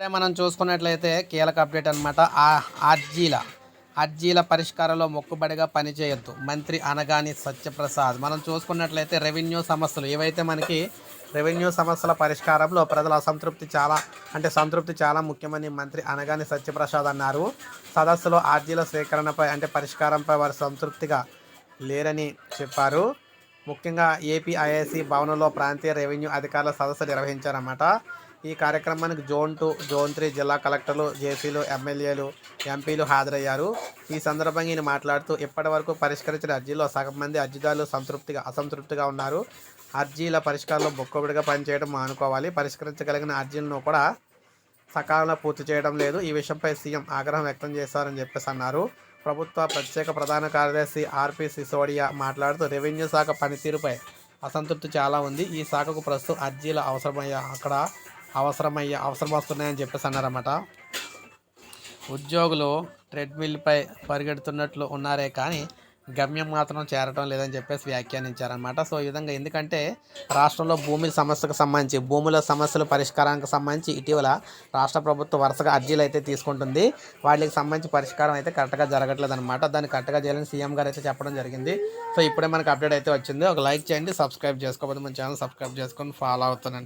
మనం చూసుకున్నట్లయితే కీలక అప్డేట్ అనమాట అర్జీల అర్జీల పరిష్కారంలో మొక్కుబడిగా పనిచేయొద్దు మంత్రి అనగాని సత్యప్రసాద్. మనం చూసుకున్నట్లయితే రెవెన్యూ సమస్యలు. ఏవైతే మనకి రెవెన్యూ సమస్యల పరిష్కారంలో ప్రజల అసంతృప్తి చాలా అంటే సంతృప్తి చాలా ముఖ్యమని మంత్రి అనగాని సత్యప్రసాద్ అన్నారు. సదస్సులో ఆర్జీల స్వీకరణపై అంటే పరిష్కారంపై వారు సంతృప్తిగా లేరని చెప్పారు. ముఖ్యంగా ఏపీఐఐసి భవనంలో ప్రాంతీయ రెవెన్యూ అధికారుల సదస్సు నిర్వహించారన్నమాట. ఈ కార్యక్రమానికి జోన్ టూ జోన్ త్రీ జిల్లా కలెక్టర్లు జేసీలు ఎమ్మెల్యేలు ఎంపీలు హాజరయ్యారు. ఈ సందర్భంగా ఈయన మాట్లాడుతూ ఇప్పటి వరకు పరిష్కరించిన అర్జీలో సగం మంది అర్జీదారులు సంతృప్తిగా అసంతృప్తిగా ఉన్నారు. అర్జీల పరిష్కారంలో బొక్కబడిగా పనిచేయడం మానుకోవాలి. పరిష్కరించగలిగిన అర్జీలను కూడా సకాలంలో పూర్తి చేయడం లేదు. ఈ విషయంపై సీఎం ఆగ్రహం వ్యక్తం చేశారని చెప్పేసి అన్నారు. ప్రభుత్వ ప్రత్యేక ప్రధాన కార్యదర్శి ఆర్పి సిసోడియా మాట్లాడుతూ రెవెన్యూ శాఖ పనితీరుపై అసంతృప్తి చాలా ఉంది. ఈ శాఖకు ప్రస్తుతం అర్జీలు అవసరమయ్యా. అక్కడ అవసరమయ్యే అవసరం వస్తున్నాయని చెప్పేసి అన్నారన్నమాట. ఉద్యోగులు ట్రెడ్మిల్పై పరిగెడుతున్నట్లు ఉన్నారే కానీ గమ్యం మాత్రం చేరటం లేదని చెప్పేసి వ్యాఖ్యానించారనమాట సో ఈ విధంగా ఎందుకంటే రాష్ట్రంలో భూమి సమస్యకు సంబంధించి భూముల సమస్యల పరిష్కారానికి సంబంధించి ఇటీవల రాష్ట్ర ప్రభుత్వం వరుసగా అర్జీలు అయితే తీసుకుంటుంది. వాటికి సంబంధించి పరిష్కారం అయితే కరెక్ట్గా జరగట్లేదు అనమాట దాన్ని కరెక్ట్గా చేయాలని సీఎం గారు అయితే చెప్పడం జరిగింది. సో ఇప్పుడే మనకి అప్డేట్ అయితే వచ్చింది. ఒక లైక్ చేయండి సబ్స్క్రైబ్ చేసుకోకపోతే మన ఛానల్ సబ్స్క్రైబ్ చేసుకొని ఫాలో అవుతానండి.